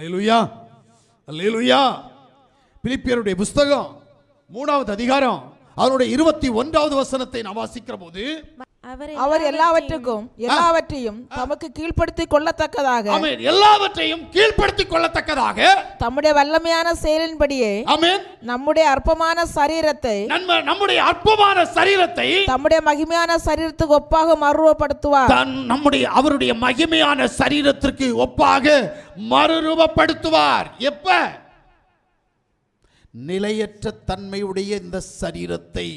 அல்லேலூயா அல்லேலூயா பிலிப்பியருடைய புஸ்தகம் மூணாவது அதிகாரம் அதனுடைய இருபத்தி ஒன்றாவது வசனத்தை நான் வாசிக்கிற போது அவர் எல்லாவற்றுக்கும் எல்லாவற்றையும் தமக்கு கீழ்ப்படுத்திக் கொள்ளத்தக்கதாக ஆமென். எல்லாவற்றையும் கீழ்ப்படுத்திக் கொள்ளத்தக்கதாக. தம்முடைய வல்லமையான செயலின்படியே ஆமென். நம்முடைய அற்பமான சரீரத்தை நம்முடைய அற்பமான சரீரத்தை தம்முடைய மகிமையான சரீரத்துக்கு ஒப்பாக மறுரூபப்படுத்துவார். நம்முடைய அவருடைய மகிமையான சரீரத்திற்கு ஒப்பாக மறுரூபப்படுத்துவார். எப்ப? நிலையற்ற தன்மையுடைய இந்த சரீரத்தை.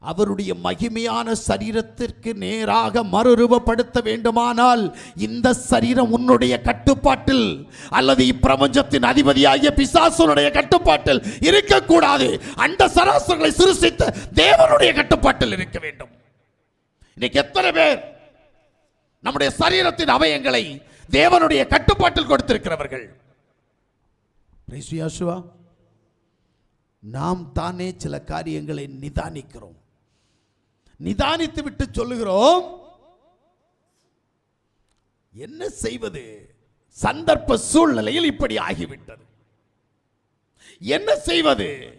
அவருடைய மகிமையான சரீரத்திற்கு நேராக மறுரூபப்படுத்த வேண்டுமானால் இந்த சரீரம் உன்னுடைய கட்டுப்பாட்டில் அல்லது இப்பிரபஞ்சத்தின் அதிபதியாகிய பிசாசுனுடைய கட்டுப்பாட்டில் இருக்கக்கூடாது. அந்த சராசரங்களை சிருஷ்டித்த தேவனுடைய கட்டுப்பாட்டில் இருக்க வேண்டும். இன்னைக்கு எத்தனை பேர் நம்முடைய சரீரத்தின் அவயங்களை தேவனுடைய கட்டுப்பாட்டில் கொடுத்திருக்கிறவர்கள்? நாம் தானே சில காரியங்களை நிதானிக்கிறோம். நிதானித்து விட்டு சொல்லுகிறோம். என்ன செய்வது? சந்தர்ப்ப சூழ்நிலையில் இப்படி ஆகிவிட்டது. என்ன செய்வது?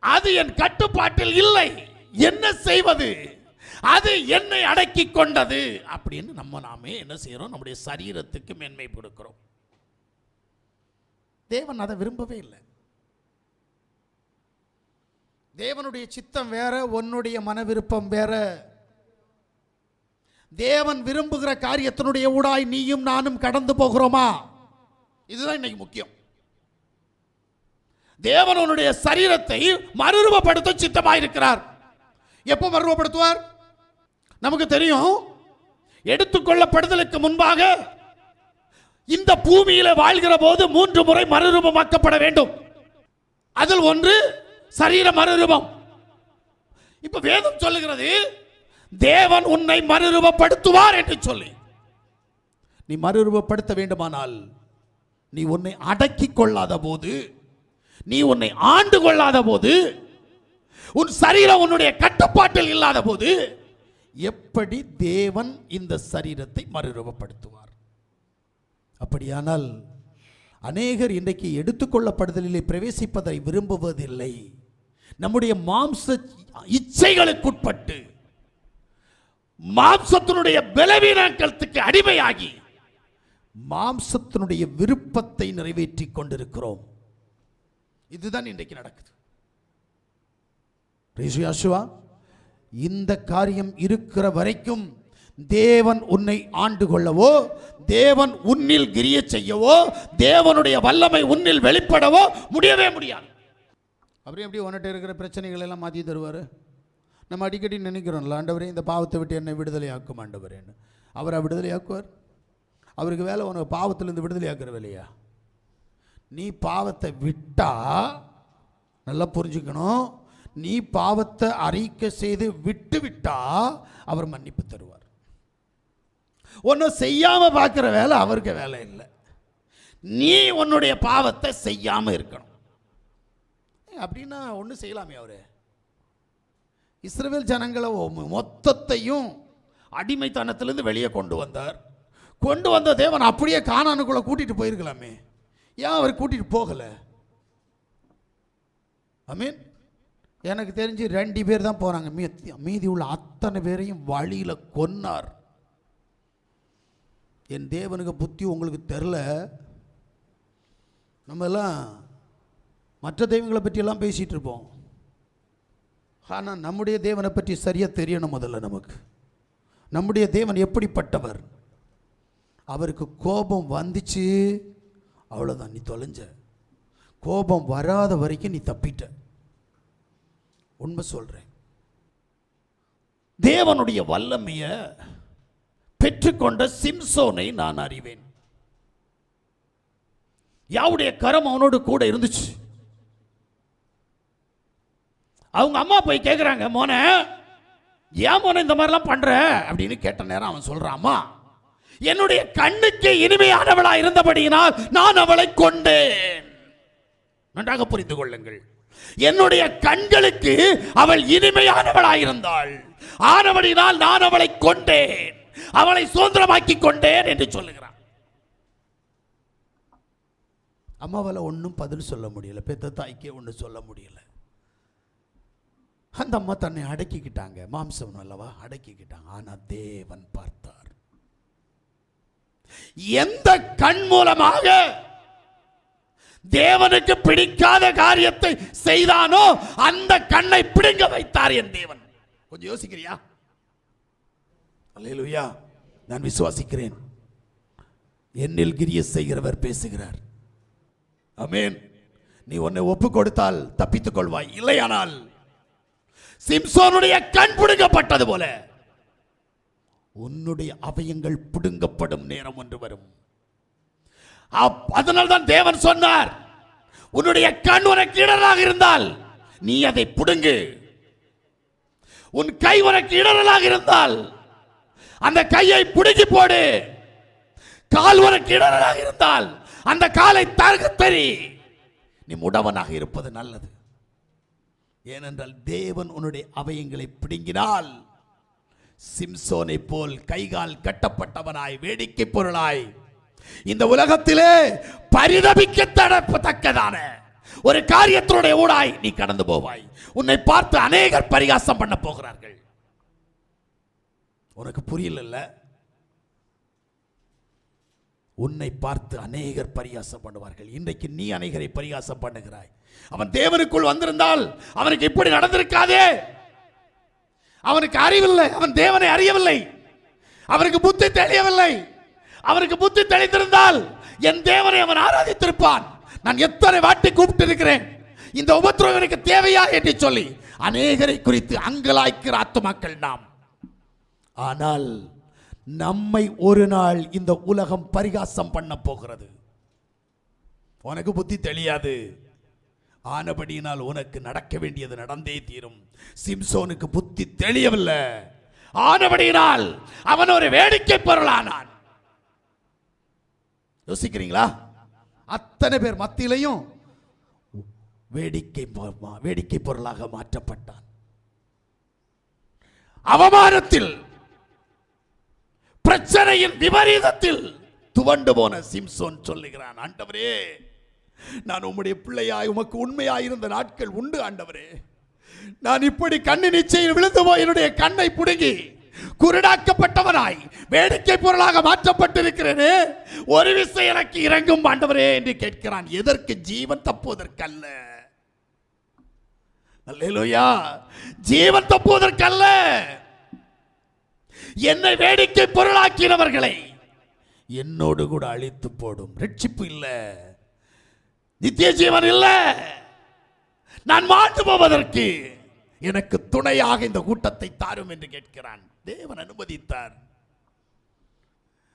அது என் கட்டுப்பாட்டில் இல்லை. என்ன செய்வது? அது என்னை அடக்கி கொண்டது. அப்படின்னு நம்ம நாமே என்ன செய்யறோம் நம்முடைய சரீரத்துக்கு மேன்மை கொடுக்கிறோம். தேவன் அதை விரும்பவே இல்லை. தேவனுடைய சித்தம் வேற உன்னுடைய மன விருப்பம் வேற. தேவன் விரும்புகிற காரியத்தினுடைய ஊடாய் நீயும் நானும் கடந்து போகிறோமா? இதுதான் இன்னைக்கு முக்கியம். தேவன் உன்னுடைய சரீரத்தை மறுரூபப்படுத்த சித்தமாயிருக்கிறார். எப்போ மறுரூபப்படுத்துவார்? நமக்கு தெரியும் எடுத்துக்கொள்ளப்படுதலுக்கு முன்பாக இந்த பூமியில் வாழ்கிற போது மூன்று முறை மறுரூபமாக்கப்பட வேண்டும். அதில் ஒன்று சரீர மறுரூபம். இப்ப வேதம் சொல்லுகிறது தேவன் உன்னை மறுரூபப்படுத்துவார் என்று சொல்லி. நீ மறுரூபப்படுத்த வேண்டுமானால் நீ உன்னை அடக்கிக் கொள்ளாத போது நீ உன்னை ஆண்டு கொள்ளாத போது உன் சரீரம் உன்னுடைய கட்டுப்பாட்டில் இல்லாத போது எப்படி தேவன் இந்த சரீரத்தை மறுரூபப்படுத்துவார்? அப்படியானால் அநேகர் இன்றைக்கு எடுத்துக்கொள்ளப்படுதலிலே பிரவேசிப்பதை விரும்புவதில்லை. நம்முடைய மாம்ச இச்சைகளுக்குட்பட்டு மாம்சத்தினுடைய பலவீனங்களுக்கு அடிமையாகி மாம்சத்தினுடைய விருப்பத்தை நிறைவேற்றிக் கொண்டிருக்கிறோம். இதுதான் இன்றைக்கு நடக்குது. Praise இந்த காரியம் இருக்கிற வரைக்கும் தேவன் உன்னை ஆண்டு கொள்ளவோ தேவன் உன்னில் கிரிய செய்யவோ தேவனுடைய வல்லமை உன்னில் வெளிப்படவோ முடியவே முடியாது. அப்புறம் எப்படி உன்கிட்ட இருக்கிற பிரச்சனைகள் எல்லாம் மாற்றி தருவார். நம்ம அடிக்கடி நினைக்கிறோம்ல ஆண்டவரே இந்த பாவத்தை விட்டு என்னை விடுதலை ஆக்கும் ஆண்டவரேன்னு. அவரை விடுதலை ஆக்குவார் அவருக்கு வேலை உனக்கு பாவத்திலேருந்து விடுதலை ஆக்குற வேலையா? நீ பாவத்தை விட்டா நல்லா புரிஞ்சுக்கணும். நீ பாவத்தை அறிக்கை செய்து விட்டு விட்டா அவர் மன்னிப்பு தருவார். ஒன்றும் செய்யாமல் பார்க்குற வேலை அவருக்கு வேலை இல்லை. நீ உன்னுடைய பாவத்தை செய்யாமல் இருக்கணும். அப்படின்னா ஒன்றும் செய்யலாமே அவர். இஸ்ரேல் ஜனங்களை ஒ- மொத்தத்தையும் அடிமைத்தனத்திலிருந்து வெளியே கொண்டு வந்தார். கொண்டு வந்த தேவன் அப்படியே காணானுக்குள்ளே கூட்டிட்டு போயிருக்கலாமே. ஏன் அவர் கூட்டிட்டு ஐ மீன் எனக்கு தெரிஞ்சு ரெண்டு பேர் தான் போகிறாங்க மீதி மீதி உள்ள அத்தனை பேரையும் வழியில் கொன்னார். என் தேவனுக்கு புத்தி உங்களுக்கு தெரில நம்ம எல்லாம் மற்ற தெய்வங்களை பற்றியெல்லாம் பேசிகிட்டு இருப்போம். ஆனால் நம்முடைய தேவனை பற்றி சரியாக தெரியணும் முதல்ல நமக்கு. நம்முடைய தேவன் எப்படிப்பட்டவர்? அவருக்கு கோபம் வந்துச்சு அவ்வளோதான் நீ தொலைஞ்ச. கோபம் வராத வரைக்கும் நீ தப்பிட்ட. உண்மை சொல்கிறேன் தேவனுடைய வல்லமையை பெற்றுக்கொண்ட சிம்சோனை நான் அறிவேன். யாவுடைய கரம் அவனோடு கூட இருந்துச்சு. அவங்க அம்மா போய் கேட்குறாங்க மோனே ஏன் மோனே இந்த மாதிரிலாம் பண்ணுற அப்படின்னு கேட்ட நேரம் அவன் சொல்கிறாம்மா என்னுடைய கண்ணுக்கு இனிமையானவளா இருந்தபடியினால் நான் அவளை கொண்டேன் நன்றாக புரிந்து கொள்ளுங்கள். என்னுடைய கண்களுக்கு அவள் இனிமையானவளாயிருந்தாள் ஆனபடினால் நான் அவளை கொண்டேன் அவளை சுதந்திரமாக்கி கொண்டேன் என்று சொல்லுகிறான். அம்மாவால் ஒன்றும் பதில் சொல்ல முடியல. பெத்த தாய்க்கே ஒன்றும் சொல்ல முடியல. அந்த அம்மா தன்னை அடக்கிக்கிட்டாங்க. மாம்சம் அல்லவா? அடக்கிக்கிட்டாங்க. ஆனால் தேவன் பார்த்தார். எந்த கண் மூலமாக தேவனுக்கு பிடிக்காத காரியத்தை செய்தானோ அந்த கண்ணை பிடுங்க வைத்தார் என் தேவன். கொஞ்சம் யோசிக்கிறியா? அல்லேலூயா. நான் விசுவாசிக்கிறேன். என்னில் கிரிய செய்கிறவர் பேசுகிறார். அமேன் நீ உன்னை ஒப்பு கொடுத்தால் தப்பித்துக் கொள்வாய். இல்லையானால் சிம்சோனுடைய கண் பிடுங்கப்பட்டது போல. உன்னுடைய அவயங்கள் பிடுங்கப்படும் நேரம் ஒன்று வரும். அப்- அதனால்தான் தேவன் சொன்னார் உன்னுடைய கண் உனக்கு இடராக இருந்தால் நீ அதை பிடுங்கு. உன் கை உனக்கு இடரலாக இருந்தால் அந்த கையை பிடுங்கி போடு. கால் உனக்கு இடரலாக இருந்தால் அந்த காலை தரகு தெரி நீ முடவனாக இருப்பது நல்லது. ஏனென்றால் தேவன் உன்னுடைய அவயங்களை பிடுங்கினால் சிம்சோனை போல் கைகால் கட்டப்பட்டவனாய் வேடிக்கை பொருளாய் இந்த உலகத்திலே பரிதபிக்கத்தக்கதான ஒரு காரியத்தினுடைய ஊடாய் நீ கடந்து போவாய். உன்னை பார்த்து அநேகர் பரிகாசம் பண்ண போகிறார்கள். உனக்கு புரியல உன்னை பார்த்து அநேகர் பரிகாசம் பண்ணுவார்கள். இன்றைக்கு நீ அநேகரை பரிகாசம் பண்ணுகிறாய். அவன் தேவனுக்குள் வந்திருந்தால் அவனுக்கு இப்படி நடந்திருக்காதே. அவனுக்கு அறிவில்லை அவன் தேவனை அறியவில்லை. அவனுக்கு புத்தி தெளியவில்லை. அவனுக்கு புத்தி தெளிந்திருந்தால் என் தேவனை அவன் ஆராதித்திருப்பான். நான் எத்தனை வாட்டி கூப்பிட்டு இருக்கிறேன் இந்த உபத்திரவம் எனக்கு தேவையா என்று சொல்லி அநேகரை குறித்து அங்கலாய்க்கிற ஆத்துமாக்கள் நாம். ஆனால் நம்மை ஒரு நாள் இந்த உலகம் பரிகாசம் பண்ண போகிறது. உனக்கு புத்தி தெரியாது ஆனபடியினால் உனக்கு நடக்க வேண்டியது நடந்தே தீரும். சிம்சோனுக்கு புத்தி தெளியவில்லை. ஆனபடியினால் அவன் ஒரு வேடிக்கை பொருளானான். யோசிக்கிறீங்களா? அத்தனை பேர் மத்தியிலையும் வேடிக்கை வேடிக்கை பொருளாக மாற்றப்பட்டான். அவமானத்தில் பிரச்சனையின் விபரீதத்தில் துவண்டு போன சிம்சோன் சொல்லுகிறான் ஆண்டவரே நான் உம்முடைய பிள்ளையாய் உமக்கு உண்மையாய் இருந்த நாட்கள் உண்டு ஆண்டவரே. நான் இப்படி கண்ணு நிச்சயம் விழுந்து போய் என்னுடைய கண்ணை புடுங்கி குருடாக்கப்பட்டவனாய் வேடிக்கை பொருளாக மாற்றப்பட்டிருக்கிறேனே. ஒரு விஷயம் எனக்கு இறங்கும் ஆண்டவரே என்று கேட்கிறான். எதற்கு? ஜீவன் தப்புவதற்கல்ல. அல்லேலோயா. ஜீவன் தப்புவதற்கல்ல. என்னை வேடிக்கை பொருளாக்கினவர்களை என்னோடு கூட அழித்து போடும். ரட்சிப்பு இல்ல. நித்திய ஜீவன் இல்லை. நான் மாண்டு போவதற்கு எனக்கு துணையாக இந்த கூட்டத்தை தாரும் என்று கேட்கிறான். தேவன் அனுமதித்தார்.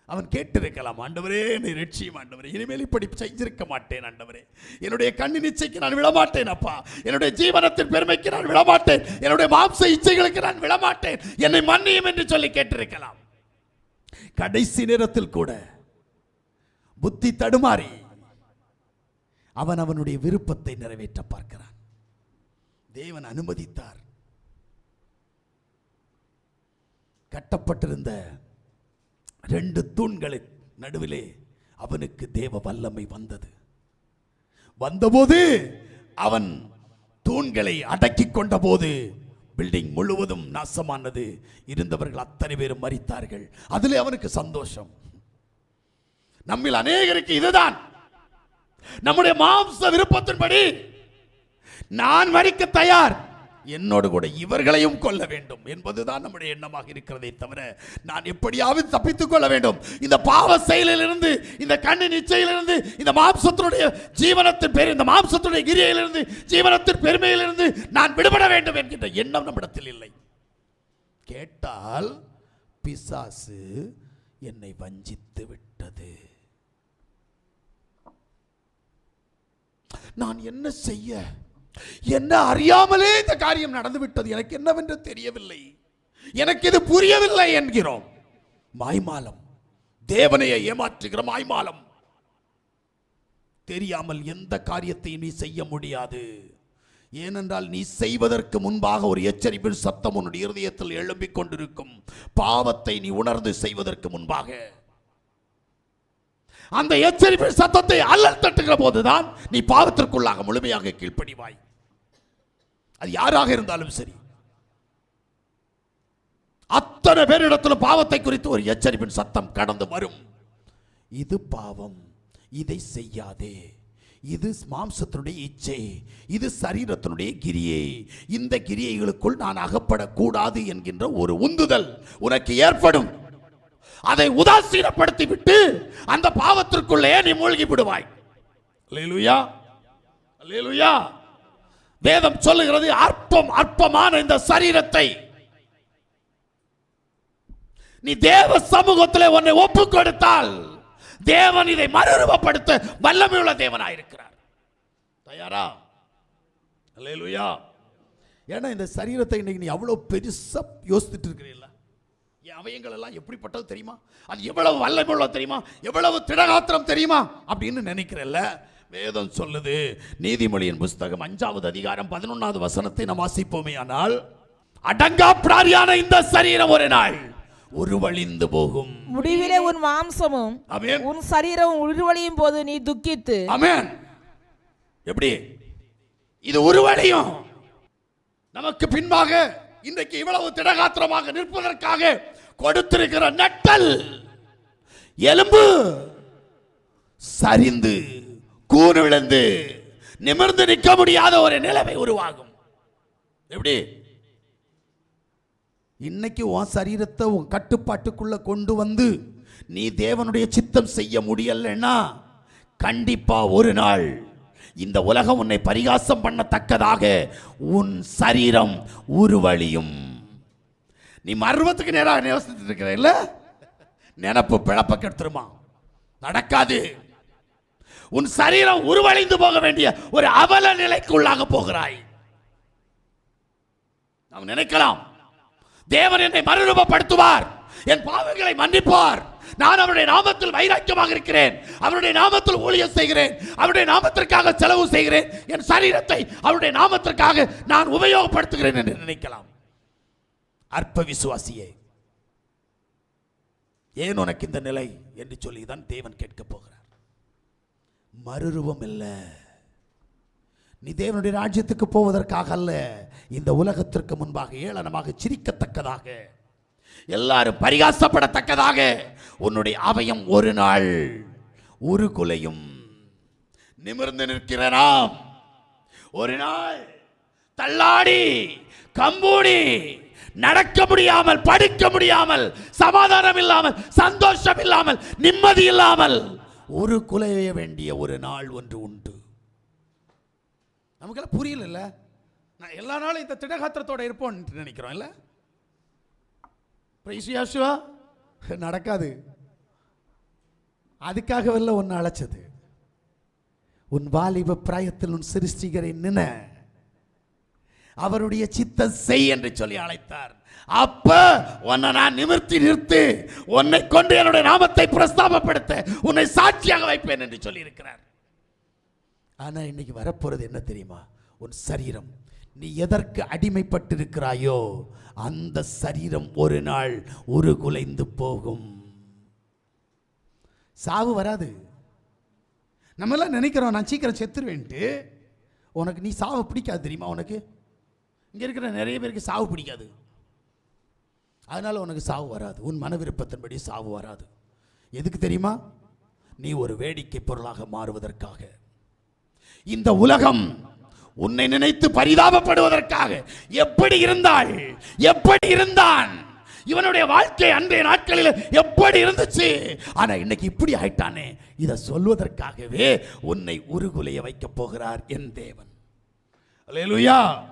அவன் கேட்டிருக்கலாம் ஆண்டவரே என்னை ரட்சியும் ஆண்டவரே. இனிமேல் இப்படி செஞ்சிருக்க மாட்டேன் ஆண்டவரே. என்னுடைய கண்ணின் இச்சைக்கு நான் விழமாட்டேன் அப்பா. என்னுடைய ஜீவனத்தின் பெருமைக்கு நான் விழமாட்டேன் என்னுடைய மாம்ச இச்சைகளுக்கு நான் விழமாட்டேன் என்னை மன்னியும் என்று சொல்லி கேட்டிருக்கலாம். கடைசி நேரத்தில் கூட புத்தி தடுமாறி அவன் அவனுடைய விருப்பத்தை நிறைவேற்ற பார்க்கிறான். தேவன் அனுமதித்தார். கட்டப்பட்டிருந்த ரெண்டு தூண்களை நடுவிலே அவனுக்கு தேவ வல்லமை வந்தது. வந்தபோது அவன் தூண்களை அடக்கிக் கொண்டபோது பில்டிங் முழுவதும் நாசமானது. இருந்தவர்கள் அத்தனை பேரும் மறித்தார்கள் அதிலே அவனுக்கு சந்தோஷம். நம்மில் அநேகருக்கு இதுதான். நம்முடைய மாம்ச விருப்பத்தின்படி நான் மறிக்க தயார். என்னோடு கூட இவர்களையும் கொல்ல வேண்டும் என்பதுதான் நம்முடைய எண்ணமாக இருக்கிறதே தவிர நான் எப்படியாவது தப்பித்துக் கொள்ள வேண்டும். இந்த பாவ செயலிலிருந்து இந்த கண்ணின் இச்சையிலிருந்து இந்த மாம்சத்தினுடைய ஜீவனத்தின் பெரு இந்த மாம்சத்தினுடைய கிரியையிலிருந்து ஜீவனத்தின் பெருமையிலிருந்து நான் விடுபட வேண்டும் என்கின்ற எண்ணம் நம்மிடத்தில் இல்லை. கேட்டால் பிசாசு என்னை வஞ்சித்து விட்டு நான் என்ன செய்ய? என்ன அறியாமலே இந்த காரியம் நடந்துவிட்டது? எனக்கு என்னவென்று தெரியவில்லை. எனக்கு இது புரியவில்லை என்கிறோம். மாய்மாலம். தேவனையை ஏமாற்றுகிற மாய்மாலம். தெரியாமல் எந்த காரியத்தையும் நீ செய்ய முடியாது. ஏனென்றால் நீ செய்வதற்கு முன்பாக ஒரு எச்சரிப்பின் சத்தம் உன்னுடைய இருதயத்தில் எழும்பிக் கொண்டிருக்கும். பாவத்தை நீ உணர்ந்து செய்வதற்கு முன்பாக. அந்த எச்சரிப்பின் சத்தத்தை அல்லல் தட்டுகிற போதுதான் நீ பாவத்திற்குள்ளாக முழுமையாக கீழ்ப்படிவாய். அது யாராக இருந்தாலும் சரி. அத்தனை பேரிடத்தில் பாவத்தை குறித்து ஒரு எச்சரிப்பின் சத்தம் கடந்து வரும். இது பாவம். இதை செய்யாதே. இது மாம்சத்தினுடைய இச்சை. இது சரீரத்தினுடைய கிரியை. இந்த கிரியைகளுக்குள் நான் அகப்படக்கூடாது என்கின்ற ஒரு உந்துதல் உனக்கு ஏற்படும். அதை உதாசீனப்படுத்தி விட்டு அந்த பாவத்திற்குள்ளே நீ மூழ்கி விடுவாய். அல்லேலூயா. அல்லேலூயா. வேதம் சொல்லுகிறது அற்பம் அற்பமான இந்த சரீரத்தை. நீ தேவ சமூகத்தில் உன்னை ஒப்பு கொடுத்தால் தேவன் இதை மறுரூபப்படுத்த வல்லமையுள்ள தேவனாயிருக்கிறார். தயாரா? அல்லேலூயா. ஏன்னா இந்த சரீரத்தை இன்னைக்கு நீ அவ்வளோ பெருசா யோசித்துட்டு இருக்கிறீல்ல. என் அவயங்கள் எல்லாம் எப்படிப்பட்டது தெரியுமா? அது எவ்வளவு வல்லமையுள்ள தெரியுமா? எவ்வளவு திடகாத்திரம் தெரியுமா? அப்படின்னு நினைக்கிறல்ல. வேதம் சொல்லுது நீதிமொழியின் புஸ்தகம் அஞ்சாவது அதிகாரம் பதினொன்னாவது வசனத்தை நாம் வாசிப்போமே ஆனால் அடங்கா பிராரியான இந்த சரீரம் ஒரு நாள் உருவழிந்து போகும். முடிவிலே உன் மாம்சமும் உன் சரீரமும் உருவழியும் போது நீ துக்கித்து ஆமென். எப்படி? இது உருவடையும் நமக்கு பின்பாக இன்றைக்கு இவ்வளவு திடகாத்திரமாக நிற்பதற்காக கொடுத்திருக்கிற நட்டல். எலும்பு சரிந்து கூறு விழுந்து நிமிர்ந்து நிற்க முடியாத ஒரு நிலைமை உருவாகும். எப்படி? இன்னைக்கு உன் சரீரத்தை உன் கட்டுப்பாட்டுக்குள்ள கொண்டு வந்து நீ தேவனுடைய சித்தம் செய்ய முடியலன்னா கண்டிப்பா ஒரு நாள் இந்த உலகம் உன்னை பரிகாசம் பண்ணத்தக்கதாக உன் சரீரம் உருவழியும். நீ மர்மத்துக்கு நேராக யோசிச்சுட்டு இருக்கிற இல்ல? நினப்பு பிழப்ப கெடுத்துருமா நடக்காது. உன் சரீரம் உருவழிந்து போக வேண்டிய ஒரு அவல நிலைக்குள்ளாக போகிறாய். நாம் நினைக்கலாம் தேவன் என்னை மறுரூபப்படுத்துவார் என் பாவங்களை மன்னிப்பார். நான் அவருடைய நாமத்தில் வைராக்கியமாக இருக்கிறேன் அவருடைய நாமத்தில் ஊழியம் செய்கிறேன் அவருடைய நாமத்திற்காக செலவு செய்கிறேன் என் சரீரத்தை அவருடைய நாமத்திற்காக நான் உபயோகப்படுத்துகிறேன் என்று நினைக்கலாம். அற்ப விசுவாசியே ஏன் உனக்கு இந்த நிலை என்று சொல்லி தான் தேவன் கேட்கப் போகிறார். மறுரூபம் இல்லை நீ தேவனுடைய ராஜ்யத்துக்கு போவதற்காக அல்ல இந்த உலகத்திற்கு முன்பாக ஏளனமாக சிரிக்கத்தக்கதாக எல்லாரும் பரிகாசப்படத்தக்கதாக உன்னுடைய அவயம் ஒரு நாள் ஒரு குலையும். நிமிர்ந்து நிற்கிற நாம் ஒரு நாள் தள்ளாடி கம்பூடி நடக்க முடியாமல் படிக்க முடியாமல் சமாதானம் இல்லாமல் சந்தோஷம் இல்லாமல் நிம்மதி இல்லாமல் ஒரு குலைய வேண்டிய ஒரு நாள் ஒன்று உண்டு. நமக்கெல்லாம் புரியல நான் எல்லா நாளும் இந்த திடகாத்திரத்தோட இருப்போம்னு நினைக்கிறோம் இல்ல? பிரைசியாசுவா நடக்காது. அதுக்காகவல்ல ஒன்று அழைச்சது. உன் வாலிப பிராயத்தில் உன் சிருஷ்டிகரை நின. அவருடைய சித்த செய் என்று சொல்லி அழைத்தார். அப்ப உன்னை நான் நிமிர்த்தி நிறுத்து உன்னை கொண்டு என்னுடைய நாமத்தை பிரஸ்தாபப்படுத்த உன்னை சாட்சியாக வைப்பேன் என்று சொல்லி இருக்கிறார் ஆனா இன்னைக்கு வரப்போறது என்ன தெரியுமா? உன் சரீரம். நீ எதற்கு அடிமைப்பட்டிருக்கிறாயோ அந்த சரீரம் ஒரு நாள் உருகுலைந்து போகும். சாவு வராது. நம்ம எல்லாம் நினைக்கிறோம் நான் சீக்கிரம் செத்துருவேன்ட்டு. உனக்கு நீ சாவு பிடிக்காது தெரியுமா உனக்கு? இங்கே இருக்கிற நிறைய பேருக்கு சாவு பிடிக்காது. அதனால் உனக்கு சாவு வராது. உன் மன விருப்பத்தின்படி சாவு வராது. எதுக்கு தெரியுமா? நீ ஒரு வேடிக்கை பொருளாக மாறுவதற்காக. இந்த உலகம் உன்னை நினைத்து பரிதாபப்படுவதற்காக எப்படி இருந்தாள்? எப்படி இருந்தான்? இவனுடைய வாழ்க்கை அன்றைய நாட்களில் எப்படி இருந்துச்சு? ஆனால் இன்னைக்கு இப்படி ஆயிட்டானே. இதை சொல்வதற்காகவே உன்னை உருகுலைய வைக்கப் போகிறார் என் தேவன். அல்லேலூயா!